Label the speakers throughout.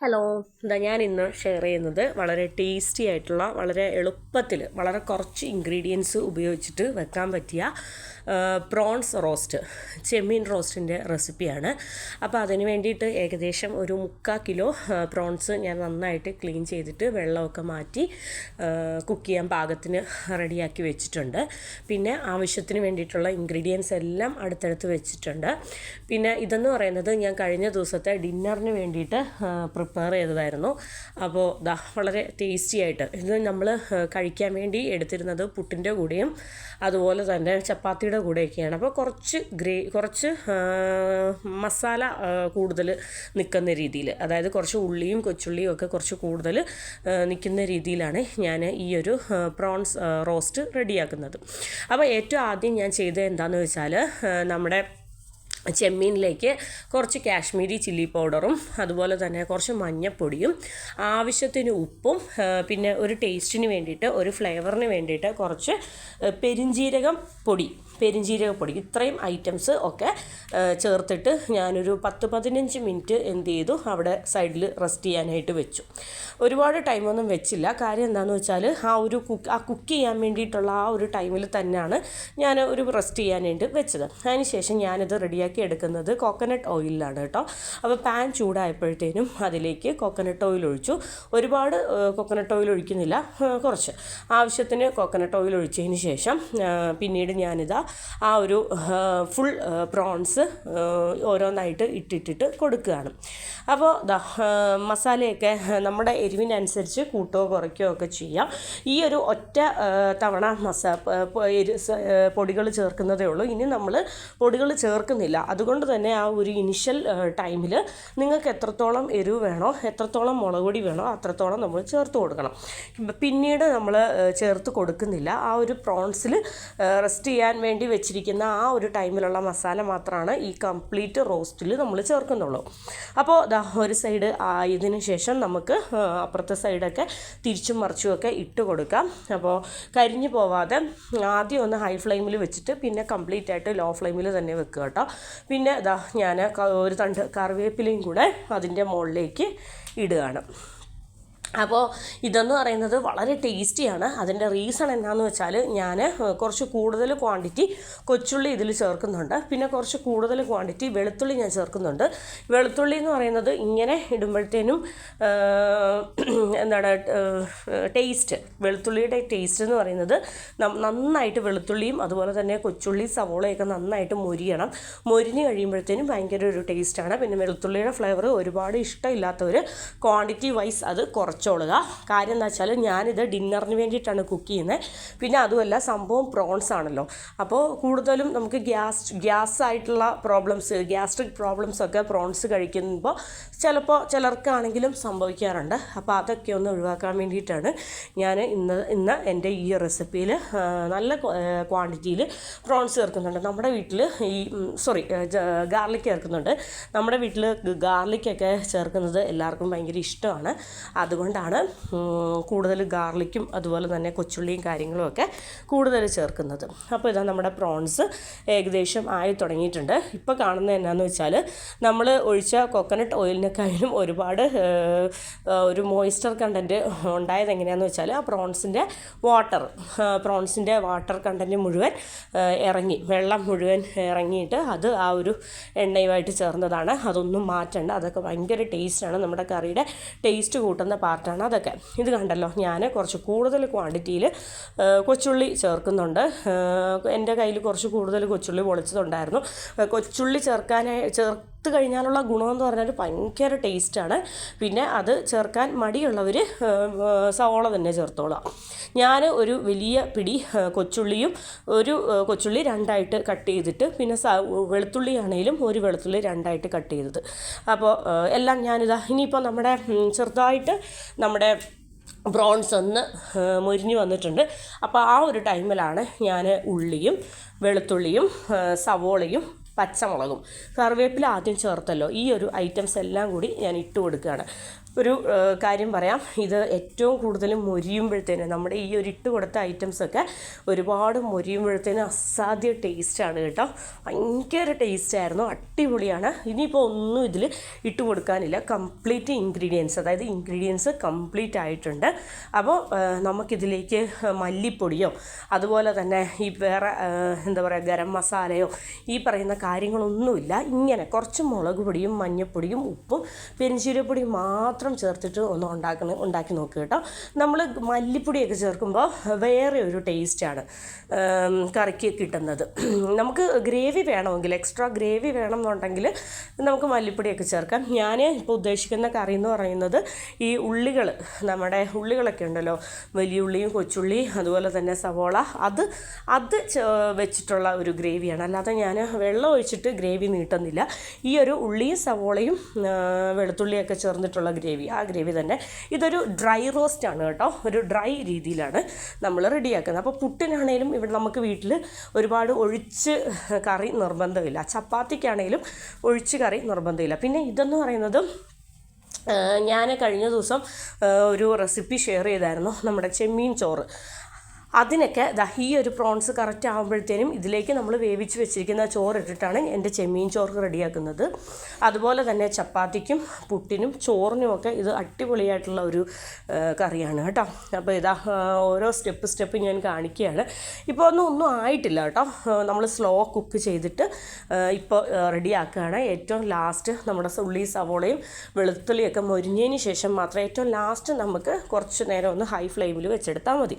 Speaker 1: Hello എന്താ ഞാൻ ഇന്ന് ഷെയർ ചെയ്യുന്നത് വളരെ ടേസ്റ്റി ആയിട്ടുള്ള വളരെ എളുപ്പത്തിൽ വളരെ കുറച്ച് ഇൻഗ്രീഡിയൻസ് ഉപയോഗിച്ചിട്ട് വെക്കാൻ പറ്റിയ പ്രോൺസ് റോസ്റ്റ് ചെമ്മീൻ റോസ്റ്റിന്റെ റെസിപ്പിയാണ് അപ്പോൾ അതിന് വേണ്ടിയിട്ട് ഏകദേശം ഒരു മുക്കാൽ കിലോ പ്രോൺസ് ഞാൻ നന്നായിട്ട് ക്ലീൻ ചെയ്തിട്ട് വെള്ളമൊക്കെ മാറ്റി കുക്ക് ചെയ്യാൻ പാകത്തിന് റെഡിയാക്കി വെച്ചിട്ടുണ്ട്. പിന്നെ ആവശ്യത്തിന് വേണ്ടിയിട്ടുള്ള ഇൻഗ്രീഡിയൻസ് എല്ലാം അടുത്തടുത്ത് വെച്ചിട്ടുണ്ട്. പിന്നെ ഇതെന്ന് പറയുന്നത് ഞാൻ കഴിഞ്ഞ ദിവസത്തെ ഡിന്നറിന് വേണ്ടിയിട്ട് പ്രിപ്പയർ ചെയ്തതായിരുന്നു. അപ്പോൾ ദാ വളരെ ടേസ്റ്റി ആയിട്ട് ഇത് നമ്മൾ കഴിക്കാൻ വേണ്ടി എടുത്തിരുന്നത് പുട്ടിന്റെ കൂടെയും അതുപോലെ തന്നെ ചപ്പാത്തിയുടെ കൂടെയൊക്കെയാണ്. അപ്പോൾ കുറച്ച് ഗ്രേ കുറച്ച് മസാല കൂടുതൽ നിൽക്കുന്ന രീതിയിൽ അതായത് കുറച്ച് ഉള്ളിയും കൊച്ചുള്ളിയും ഒക്കെ കുറച്ച് കൂടുതൽ നിൽക്കുന്ന രീതിയിലാണ് ഞാൻ ഈ ഒരു പ്രോൺസ് റോസ്റ്റ് റെഡിയാക്കുന്നത്. അപ്പോൾ ഏറ്റവും ആദ്യം ഞാൻ ചെയ്തത് എന്താണെന്ന് വെച്ചാൽ നമ്മുടെ ചെമ്മീനിലേക്ക് കുറച്ച് കാശ്മീരി ചില്ലി പൗഡറും അതുപോലെ തന്നെ കുറച്ച് മഞ്ഞപ്പൊടിയും ആവശ്യത്തിന് ഉപ്പും പിന്നെ ഒരു ടേസ്റ്റിന് വേണ്ടിയിട്ട് ഒരു ഫ്ലേവറിന് വേണ്ടിയിട്ട് കുറച്ച് പെരിഞ്ജീരകം പൊടി പെരിഞ്ജീരക പൊടി ഇത്രയും ഐറ്റംസ് ഒക്കെ ചേർത്തിട്ട് ഞാനൊരു പത്ത് പതിനഞ്ച് മിനിറ്റ് എന്ത് ചെയ്തു? അവിടെ സൈഡിൽ റെസ്റ്റ് ചെയ്യാനായിട്ട് വെച്ചു. ഒരുപാട് ടൈമൊന്നും വെച്ചില്ല. കാര്യം എന്താണെന്ന് വെച്ചാൽ ആ ഒരു കുക്ക് ആ കുക്ക് ചെയ്യാൻ വേണ്ടിയിട്ടുള്ള ആ ഒരു ടൈമിൽ തന്നെയാണ് ഞാൻ ഒരു റെസ്റ്റ് ചെയ്യാനായിട്ട് വെച്ചത്. അതിനുശേഷം ഞാനിത് റെഡിയാക്കി എടുക്കുന്നത് കോക്കനട്ട് ഓയിലാണ് കേട്ടോ. അപ്പോൾ പാൻ ചൂടായപ്പോഴത്തേനും അതിലേക്ക് കോക്കനട്ട് ഓയിൽ ഒഴിച്ചു. ഒരുപാട് കോക്കനട്ട് ഓയിൽ ഒഴിക്കുന്നില്ല കുറച്ച്. ആവശ്യത്തിന് കോക്കനട്ട് ഓയിൽ ഒഴിച്ചതിന് ശേഷം പിന്നീട് ഞാനിതാ ആ ഒരു ഫുൾ പ്രോൺസ് ഓരോന്നായിട്ട് ഇട്ടിട്ടിട്ട് കൊടുക്കുകയാണ്. അപ്പോൾ മസാലയൊക്കെ നമ്മുടെ എരിവിനനുസരിച്ച് കൂട്ടോ കുറയ്ക്കുകയോ ഒക്കെ ചെയ്യാം. ഈ ഒരു ഒറ്റ തവണ മസാ പൊടികൾ ചേർക്കുന്നതേ ഉള്ളൂ. ഇനി നമ്മൾ പൊടികൾ ചേർക്കുന്നില്ല. അതുകൊണ്ട് തന്നെ ആ ഒരു ഇനിഷ്യൽ ടൈമിൽ നിങ്ങൾക്ക് എത്രത്തോളം എരിവ് വേണോ എത്രത്തോളം മുളക് പൊടി വേണോ അത്രത്തോളം നമ്മൾ ചേർത്ത് കൊടുക്കണം. പിന്നീട് നമ്മൾ ചേർത്ത് കൊടുക്കുന്നില്ല. ആ ഒരു പ്രോൺസിൽ റെസ്റ്റ് ചെയ്യാൻ വേണ്ടി വെച്ചിരിക്കുന്ന ആ ഒരു ടൈമിലുള്ള മസാല മാത്രമാണ് ഈ കംപ്ലീറ്റ് റോസ്റ്റിൽ നമ്മൾ ചേർക്കുന്നുള്ളൂ. അപ്പോൾ ഒരു സൈഡ് ആയതിന് ശേഷം നമുക്ക് അപ്പുറത്തെ സൈഡൊക്കെ തിരിച്ചും മറിച്ചും ഒക്കെ ഇട്ട് കൊടുക്കാം. അപ്പോൾ കരിഞ്ഞു പോവാതെ ആദ്യം ഒന്ന് ഹൈ ഫ്ലെയിമിൽ വെച്ചിട്ട് പിന്നെ കംപ്ലീറ്റ് ആയിട്ട് ലോ ഫ്ലെയിമിൽ തന്നെ വെക്കുക കേട്ടോ. പിന്നെ ഇതാ ഞാൻ ഒരു തണ്ട് കറിവേപ്പിലയും കൂടെ അതിന്റെ മുകളിലേക്ക് ഇടുകയാണ്. അപ്പോൾ ഇതെന്ന് പറയുന്നത് വളരെ ടേസ്റ്റിയാണ്. അതിന്റെ റീസൺ എന്താണെന്ന് വെച്ചാൽ ഞാൻ കുറച്ച് കൂടുതൽ ക്വാണ്ടിറ്റി കൊച്ചുള്ളി ഇതിൽ ചേർക്കുന്നുണ്ട്. പിന്നെ കുറച്ച് കൂടുതൽ ക്വാണ്ടിറ്റി വെളുത്തുള്ളി ഞാൻ ചേർക്കുന്നുണ്ട്. വെളുത്തുള്ളി എന്ന് പറയുന്നത് ഇങ്ങനെ ഇടുമ്പോഴത്തേനും എന്താണ് ടേസ്റ്റ് വെളുത്തുള്ളിയുടെ ടേസ്റ്റ് എന്ന് പറയുന്നത് നന്നായിട്ട് വെളുത്തുള്ളിയും അതുപോലെ തന്നെ കൊച്ചുള്ളി സവോളയൊക്കെ നന്നായിട്ട് മൊരിയണം. മൊരിഞ്ഞ് കഴിയുമ്പോഴത്തേനും ഭയങ്കര ഒരു ടേസ്റ്റാണ്. പിന്നെ വെളുത്തുള്ളിയുടെ ഫ്ലേവർ ഒരുപാട് ഇഷ്ടമില്ലാത്തവർ ക്വാണ്ടിറ്റി വൈസ് അത് കുറച്ചോളുക കാര്യം എന്താ വെച്ചാൽ ഞാനിത് ഡിന്നറിന് വേണ്ടിയിട്ടാണ് കുക്ക് ചെയ്യുന്നത്. പിന്നെ അതുമല്ല സംഭവം പ്രോൺസ് ആണല്ലോ. അപ്പോൾ കൂടുതലും നമുക്ക് ഗ്യാസ് ഗ്യാസ് ആയിട്ടുള്ള പ്രോബ്ലംസ് ഗ്യാസ്ട്രിക് പ്രോബ്ലംസ് ഒക്കെ പ്രോൺസ് കഴിക്കുമ്പോൾ ചിലപ്പോൾ ചിലർക്കാണെങ്കിലും സംഭവിക്കാറുണ്ട്. അപ്പോൾ അതൊക്കെ ഒന്ന് ഒഴിവാക്കാൻ വേണ്ടിയിട്ടാണ് ഞാൻ ഇന്ന് ഇന്ന് എന്റെ ഈ റെസിപ്പിയിൽ നല്ല ക്വാണ്ടിറ്റിയിൽ പ്രോൺസ് ചേർക്കുന്നുണ്ട്. നമ്മുടെ വീട്ടിൽ ഈ സോറി ഗാർലിക് ചേർക്കുന്നുണ്ട്. നമ്മുടെ വീട്ടിൽ ഗാർലിക്കൊക്കെ ചേർക്കുന്നത് എല്ലാവർക്കും ഭയങ്കര ഇഷ്ടമാണ്. അതുകൊണ്ടാണ് കൂടുതൽ ഗാർലിക്കും അതുപോലെ തന്നെ കൊച്ചുള്ളിയും കാര്യങ്ങളും ഒക്കെ കൂടുതൽ ചേർക്കുന്നത്. അപ്പോൾ ഇതാ നമ്മുടെ പ്രോൺസ് ഏകദേശം ആയി തുടങ്ങിയിട്ടുണ്ട്. ഇപ്പോൾ കാണുന്നത് എന്നാന്ന് വെച്ചാൽ നമ്മൾ ഒഴിച്ച കോക്കനട്ട് ഓയിലിനെക്കാളും ഒരുപാട് ഒരു മോയ്സ്ചർ കണ്ടന്റ് ഉണ്ടായത് എങ്ങനെയാണെന്ന് വെച്ചാൽ ആ പ്രോൺസിന്റെ വാട്ടർ പ്രോൺസിന്റെ വാട്ടർ കണ്ടന്റ് മുഴുവൻ ഇറങ്ങി വെള്ളം മുഴുവൻ ഇറങ്ങിയിട്ട് അത് ആ ഒരു എണ്ണയുമായിട്ട് ചേർന്നതാണ്. അതൊന്നും മാറ്റണ്ട. അതൊക്കെ ഭയങ്കര ടേസ്റ്റാണ് നമ്മുടെ കറിയുടെ ടേസ്റ്റ് കൂട്ടുന്ന പാർട്ടാണ് അതൊക്കെ. ഇത് കണ്ടല്ലോ ഞാൻ കുറച്ച് കൂടുതൽ ക്വാണ്ടിറ്റിയിൽ കൊച്ചുള്ളി ചേർക്കുന്നുണ്ട്. എന്റെ കയ്യിൽ കുറച്ച് കൂടുതൽ കൊച്ചുള്ളി പൊളിച്ചതുണ്ടായിരുന്നു. കൊച്ചുള്ളി ചേർക്കാനായി ചേർത്ത് കഴിഞ്ഞാലുള്ള ഗുണമെന്ന് പറഞ്ഞാൽ ഭയങ്കര ടേസ്റ്റാണ് പിന്നെ അത് ചേർക്കാൻ മടിയുള്ളവർ സവോള തന്നെ ചേർത്തോളാം ഞാൻ ഒരു വലിയ പിടി കൊച്ചുള്ളിയും ഒരു കൊച്ചുള്ളി രണ്ടായിട്ട് കട്ട് ചെയ്തിട്ട് പിന്നെ സ ഒരു വെളുത്തുള്ളി രണ്ടായിട്ട് കട്ട് ചെയ്തത്. അപ്പോൾ എല്ലാം ഞാനിതാ ഇനിയിപ്പോൾ നമ്മുടെ ചെറുതായിട്ട് നമ്മുടെ ബ്രോൺസ് ഒന്ന് മുരിഞ്ഞു വന്നിട്ടുണ്ട്. അപ്പോൾ ആ ഒരു ടൈമിലാണ് ഞാൻ ഉള്ളിയും വെളുത്തുള്ളിയും സവോളയും പച്ചമുളകും. കറിവേപ്പില ആദ്യം ചേർത്തല്ലോ. ഈ ഒരു ഐറ്റംസ് എല്ലാം കൂടി ഞാൻ ഇട്ട് കൊടുക്കുകയാണ് ഒരു കാര്യം പറയാം. ഇത് ഏറ്റവും കൂടുതൽ മൊരിയുമ്പോഴത്തേന് നമ്മുടെ ഈ ഒരു ഇട്ട് കൊടുത്ത ഐറ്റംസൊക്കെ ഒരുപാട് മൊരിയുമ്പോഴത്തേന് അസാധ്യ ടേസ്റ്റാണ് കേട്ടോ. ഭയങ്കര ടേസ്റ്റായിരുന്നു അടിപൊളിയാണ്. ഇനിയിപ്പോൾ ഒന്നും ഇതിൽ ഇട്ട് കൊടുക്കാനില്ല. കംപ്ലീറ്റ് ഇൻഗ്രീഡിയൻസ് അതായത് ഇൻഗ്രീഡിയൻസ് കംപ്ലീറ്റ് ആയിട്ടുണ്ട്. അപ്പോൾ നമുക്കിതിലേക്ക് മല്ലിപ്പൊടിയോ അതുപോലെ തന്നെ ഈ വേറെ എന്താ പറയുക ഗരം മസാലയോ ഈ പറയുന്ന കാര്യങ്ങളൊന്നുമില്ല. ഇങ്ങനെ കുറച്ച് മുളക് പൊടിയും മഞ്ഞൾപ്പൊടിയും ഉപ്പും പെരിഞ്ചീരപ്പൊടിയും മാത്രം ചേർത്തിട്ട് ഒന്ന് ഉണ്ടാക്കുന്ന ഉണ്ടാക്കി നോക്കുക കേട്ടോ. നമ്മൾ മല്ലിപ്പൊടിയൊക്കെ ചേർക്കുമ്പോൾ വേറെ ഒരു ടേസ്റ്റാണ് കറിക്ക് കിട്ടുന്നത്. നമുക്ക് ഗ്രേവി വേണമെങ്കിൽ എക്സ്ട്രാ ഗ്രേവി വേണം എന്നുണ്ടെങ്കിൽ നമുക്ക് മല്ലിപ്പൊടിയൊക്കെ ചേർക്കാം. ഞാൻ ഇപ്പോൾ ഉദ്ദേശിക്കുന്ന കറി എന്ന് പറയുന്നത് ഈ ഉള്ളികൾ നമ്മുടെ ഉള്ളികളൊക്കെ ഉണ്ടല്ലോ വലിയ ഉള്ളിയും കൊച്ചുള്ളി അതുപോലെ തന്നെ സവോള അത് അത് വെച്ചിട്ടുള്ള ഒരു ഗ്രേവിയാണ്. അല്ലാതെ ഞാൻ വെള്ളം ഒഴിച്ചിട്ട് ഗ്രേവി നീട്ടുന്നില്ല. ഈ ഒരു ഉള്ളിയും സവോളയും വെളുത്തുള്ളിയൊക്കെ ചേർന്നിട്ടുള്ള ഗ്രേവി ആ ഗ്രേവി തന്നെ. ഇതൊരു ഡ്രൈ റോസ്റ്റ് ആണ് കേട്ടോ. ഒരു ഡ്രൈ രീതിയിലാണ് നമ്മൾ റെഡിയാക്കുന്നത്. അപ്പോൾ പുട്ടിനാണേലും ഇവിടെ നമുക്ക് വീട്ടിൽ ഒരുപാട് ഒഴിച്ച് കറി നിർബന്ധമില്ല. ചപ്പാത്തിക്കാണേലും ഒഴിച്ച് കറി നിർബന്ധമില്ല. പിന്നെ ഇതെന്ന് പറയുന്നത് ഞാൻ കഴിഞ്ഞ ദിവസം ഒരു റെസിപ്പി ഷെയർ ചെയ്തായിരുന്നു. നമ്മുടെ ചെമ്മീൻ ചോറ്. അതിനൊക്കെ ഈ ഒരു പ്രോൺസ് കറക്റ്റ് ആകുമ്പോഴത്തേനും ഇതിലേക്ക് നമ്മൾ വേവിച്ച് വെച്ചിരിക്കുന്ന ചോറ് ഇട്ടിട്ടാണ് എന്റെ ചെമ്മീൻ ചോറ് റെഡിയാക്കുന്നത്. അതുപോലെ തന്നെ ചപ്പാത്തിക്കും പുട്ടിനും ചോറിനുമൊക്കെ ഇത് അടിപൊളിയായിട്ടുള്ള ഒരു കറിയാണ് കേട്ടോ. അപ്പോൾ ഇതാ ഓരോ സ്റ്റെപ്പ് സ്റ്റെപ്പ് ഞാൻ കാണിക്കുകയാണ്. ഇപ്പോൾ ഒന്നും ഒന്നും ആയിട്ടില്ല കേട്ടോ. നമ്മൾ സ്ലോ കുക്ക് ചെയ്തിട്ട് ഇപ്പോൾ റെഡിയാക്കുകയാണ്. ഏറ്റവും ലാസ്റ്റ് നമ്മുടെ ഉള്ളി സവോളയും വെളുത്തുള്ളിയൊക്കെ മൊരിഞ്ഞതിന് ശേഷം മാത്രം ഏറ്റവും ലാസ്റ്റ് നമുക്ക് കുറച്ച് നേരം ഒന്ന് ഹൈ ഫ്ലെയിമിൽ വെച്ചെടുത്താൽ മതി.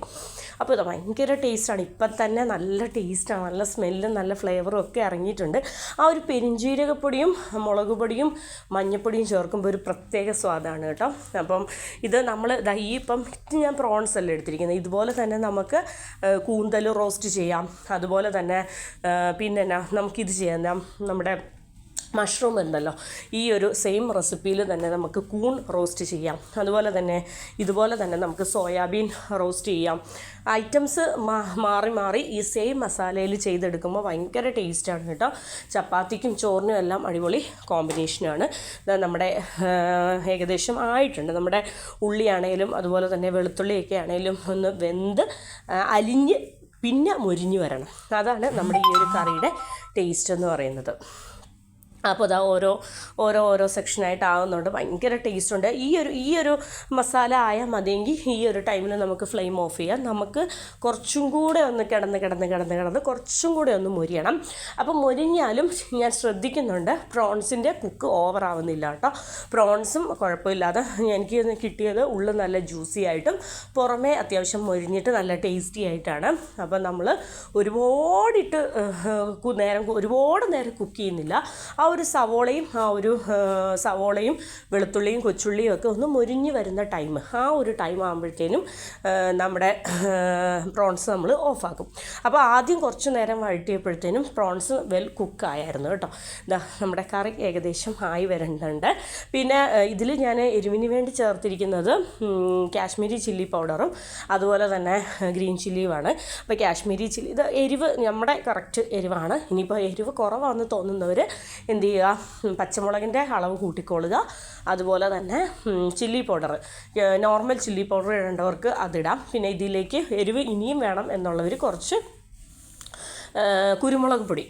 Speaker 1: അപ്പോൾ ഭയങ്കര ടേസ്റ്റാണ്. ഇപ്പം തന്നെ നല്ല ടേസ്റ്റാണ്. നല്ല സ്മെല്ലും നല്ല ഫ്ലേവറും ഒക്കെ ഇറങ്ങിയിട്ടുണ്ട്. ആ ഒരു പെരിഞ്ജീരകപ്പൊടിയും മുളക് പൊടിയും മഞ്ഞപ്പൊടിയും ചേർക്കുമ്പോൾ ഒരു പ്രത്യേക സ്വാദാണ് കേട്ടോ. അപ്പം ഇത് നമ്മൾ ദാ ഇപ്പം ഞാൻ പ്രോൺസ് അല്ലേ എടുത്തിരിക്കുന്നത്. ഇതുപോലെ തന്നെ നമുക്ക് കൂന്തൽ റോസ്റ്റ് ചെയ്യാം. അതുപോലെ തന്നെ പിന്നെ നമുക്കിത് ചെയ്യാം. നമ്മുടെ മഷ്റൂം ഉണ്ടല്ലോ. ഈ ഒരു സെയിം റെസിപ്പിയിൽ തന്നെ നമുക്ക് കൂൺ റോസ്റ്റ് ചെയ്യാം. അതുപോലെ തന്നെ ഇതുപോലെ തന്നെ നമുക്ക് സോയാബീൻ റോസ്റ്റ് ചെയ്യാം. ഐറ്റംസ് മാറി മാറി ഈ സെയിം മസാലയിൽ ചെയ്തെടുക്കുമ്പോൾ ഭയങ്കര ടേസ്റ്റാണ് കേട്ടോ. ചപ്പാത്തിക്കും ചോറിനും എല്ലാം അടിപൊളി കോമ്പിനേഷനാണ് നമ്മുടെ ഏകദേശം ആയിട്ടുണ്ട്. നമ്മുടെ ഉള്ളിയാണേലും അതുപോലെ തന്നെ വെളുത്തുള്ളിയൊക്കെ ആണേലും ഒന്ന് വെന്ത് അലിഞ്ഞ് പിന്നെ മൊരിഞ്ഞു വരണം. അതാണ് നമ്മുടെ ഈ ഒരു കറിയുടെ ടേസ്റ്റ് എന്ന് പറയുന്നത്. അപ്പോൾ അതാ ഓരോ ഓരോ ഓരോ സെക്ഷനായിട്ട് ആവുന്നുണ്ട്. ഭയങ്കര ടേസ്റ്റ് ഉണ്ട്. ഈ ഒരു ഈ ഒരു മസാല ആയാൽ മതിയെങ്കിൽ ഈ ഒരു ടൈമിൽ നമുക്ക് ഫ്ലെയിം ഓഫ് ചെയ്യാം. നമുക്ക് കുറച്ചും കൂടെ ഒന്ന് കിടന്ന് കിടന്ന് കിടന്ന് കിടന്ന് കുറച്ചും കൂടെ ഒന്ന് മുരിയണം. അപ്പോൾ മുരിഞ്ഞാലും ഞാൻ ശ്രദ്ധിക്കുന്നുണ്ട് പ്രോൺസിന്റെ കുക്ക് ഓവർ ആവുന്നില്ല കേട്ടോ. പ്രോൺസും കുഴപ്പമില്ലാതെ എനിക്ക് കിട്ടിയത് ഉള്ളു നല്ല ജ്യൂസി ആയിട്ടും പുറമേ അത്യാവശ്യം മുരിഞ്ഞിട്ട് നല്ല ടേസ്റ്റി ആയിട്ടാണ്. അപ്പോൾ നമ്മൾ ഒരുപാടിട്ട് നേരം ഒരുപാട് നേരം കുക്ക് ചെയ്യുന്നില്ല. ആ ഒരു സവോളയും ആ ഒരു സവോളയും വെളുത്തുള്ളിയും കൊച്ചുള്ളിയും ഒക്കെ ഒന്ന് മുരിഞ്ഞു വരുന്ന ടൈം ആ ഒരു ടൈം ആകുമ്പോഴത്തേനും നമ്മുടെ പ്രോൺസ് നമ്മൾ ഓഫാക്കും അപ്പോൾ ആദ്യം കുറച്ച് നേരം വഴറ്റിയപ്പോഴത്തേനും പ്രോൺസ് വെൽ കുക്കായായിരുന്നു കേട്ടോ. ഇതാ നമ്മുടെ കറി ഏകദേശം ആയി വരുന്നുണ്ട് പിന്നെ ഇതിൽ ഞാൻ എരിവിന് വേണ്ടി ചേർത്തിരിക്കുന്നത് കാശ്മീരി ചില്ലി പൗഡറും അതുപോലെ തന്നെ ഗ്രീൻ ചില്ലിയുമാണ്. അപ്പോൾ കാശ്മീരി ചില്ലി ഇത് എരിവ് നമ്മുടെ കറക്റ്റ് എരിവാണ്. ഇനിയിപ്പോൾ എരിവ് കുറവാണെന്ന് തോന്നുന്നവർ എന്ത് ചെയ്യുക പച്ചമുളകിന്റെ അളവ് കൂട്ടിക്കൊള്ളുക. അതുപോലെ തന്നെ chilli powder normal chilli powder ഇടേണ്ടവർക്ക് അതിടാം. പിന്നെ ഇതിലേക്ക് എരിവ് ഇനിയും വേണം എന്നുള്ളവർ കുറച്ച് കുരുമുളക് പൊടി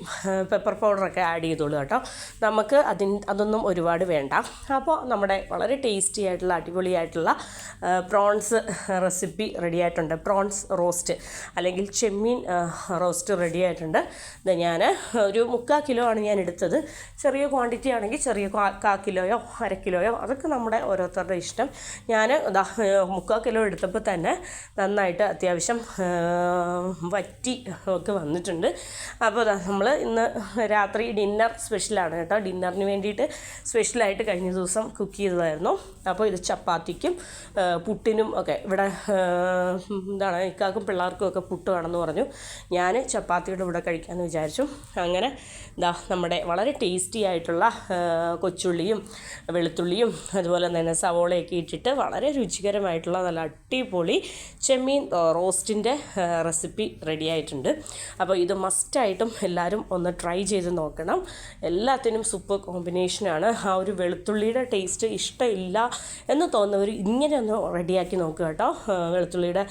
Speaker 1: പെപ്പർ പൗഡറൊക്കെ ആഡ് ചെയ്തോളൂ കേട്ടോ. നമുക്ക് അതിൻ അതൊന്നും ഒരുപാട് വേണ്ട. അപ്പോൾ നമ്മുടെ വളരെ ടേസ്റ്റി ആയിട്ടുള്ള അടിപൊളിയായിട്ടുള്ള പ്രോൺസ് റെസിപ്പി റെഡി ആയിട്ടുണ്ട്. പ്രോൺസ് റോസ്റ്റ് അല്ലെങ്കിൽ ചെമ്മീൻ റോസ്റ്റ് റെഡി ആയിട്ടുണ്ട്. ഇത് ഞാൻ ഒരു മുക്കാൽ കിലോ ആണ് ഞാൻ എടുത്തത്. ചെറിയ ക്വാണ്ടിറ്റി ആണെങ്കിൽ ചെറിയ കാ കിലോയോ അര കിലോയോ അതൊക്കെ നമ്മുടെ ഓരോരുത്തരുടെ ഇഷ്ടം. ഞാൻ മുക്കാൽ കിലോ എടുത്തപ്പോൾ തന്നെ നന്നായിട്ട് അത്യാവശ്യം വറ്റി ഒക്കെ വന്നിട്ടുണ്ട്. അപ്പോൾ നമ്മൾ ഇന്ന് രാത്രി ഡിന്നർ സ്പെഷ്യലാണ് കേട്ടോ. ഡിന്നറിന് വേണ്ടിയിട്ട് സ്പെഷ്യലായിട്ട് കഴിഞ്ഞ ദിവസം കുക്ക് ചെയ്തതായിരുന്നു. അപ്പോൾ ഇത് ചപ്പാത്തിക്കും പുട്ടിനും ഒക്കെ. ഇവിടെ എന്താണ് ഇക്കാക്കും പിള്ളേർക്കും ഒക്കെ പുട്ട് വേണമെന്ന് പറഞ്ഞു. ഞാൻ ചപ്പാത്തിയുടെ ഇവിടെ കഴിക്കാമെന്ന് വിചാരിച്ചു. അങ്ങനെ ഇതാ നമ്മുടെ വളരെ ടേസ്റ്റി ആയിട്ടുള്ള കൊച്ചുള്ളിയും വെളുത്തുള്ളിയും അതുപോലെ തന്നെ സവോളയൊക്കെ ഇട്ടിട്ട് വളരെ രുചികരമായിട്ടുള്ള നല്ല അടിപൊളി ചെമ്മീൻ റോസ്റ്റിന്റെ റെസിപ്പി റെഡി ആയിട്ടുണ്ട്. അപ്പോൾ ഇത് മസ്റ്റായിട്ടും എല്ലാവരും ഒന്ന് ട്രൈ ചെയ്ത് നോക്കണം. എല്ലാത്തിനും സൂപ്പർ കോമ്പിനേഷനാണ്. ആ ഒരു വെളുത്തുള്ളിയുടെ ടേസ്റ്റ് ഇഷ്ടമില്ല എന്ന് തോന്നുന്നവർ ഇങ്ങനെ ഒന്ന് റെഡിയാക്കി നോക്കുക കേട്ടോ. വെളുത്തുള്ളിയുടെ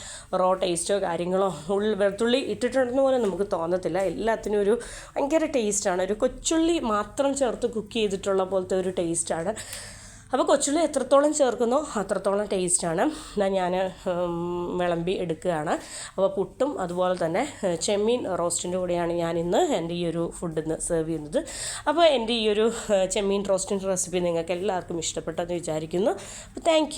Speaker 1: റോ ടേസ്റ്റോ കാര്യങ്ങളോ ഉള്ളിൽ വെളുത്തുള്ളി ഇട്ടിട്ടുണ്ടെന്ന് പോലും നമുക്ക് തോന്നത്തില്ല. എല്ലാത്തിനും ഒരു ഭയങ്കര ടേസ്റ്റാണ് ഒരു കൊച്ചുള്ളി മാത്രം ചേർത്ത് കുക്ക് ചെയ്തിട്ടുള്ള പോലത്തെ ഒരു ടേസ്റ്റാണ് അപ്പോൾ കൊച്ചുള്ളി എത്രത്തോളം ചേർക്കുന്നോ അത്രത്തോളം ടേസ്റ്റാണ് എന്നാൽ ഞാൻ വിളമ്പി എടുക്കുകയാണ്. അപ്പോൾ പുട്ടും അതുപോലെ തന്നെ ചെമ്മീൻ റോസ്റ്റിന്റെ കൂടെയാണ് ഞാൻ ഇന്ന് എന്റെ ഈ ഒരു ഫുഡ് ഇന്ന് സെർവ് ചെയ്യുന്നത്. അപ്പോൾ എന്റെ ഈ ഒരു ചെമ്മീൻ റോസ്റ്റിന്റെ റെസിപ്പി നിങ്ങൾക്ക് എല്ലാവർക്കും ഇഷ്ടപ്പെട്ടെന്ന് വിചാരിക്കുന്നു. അപ്പോൾ താങ്ക്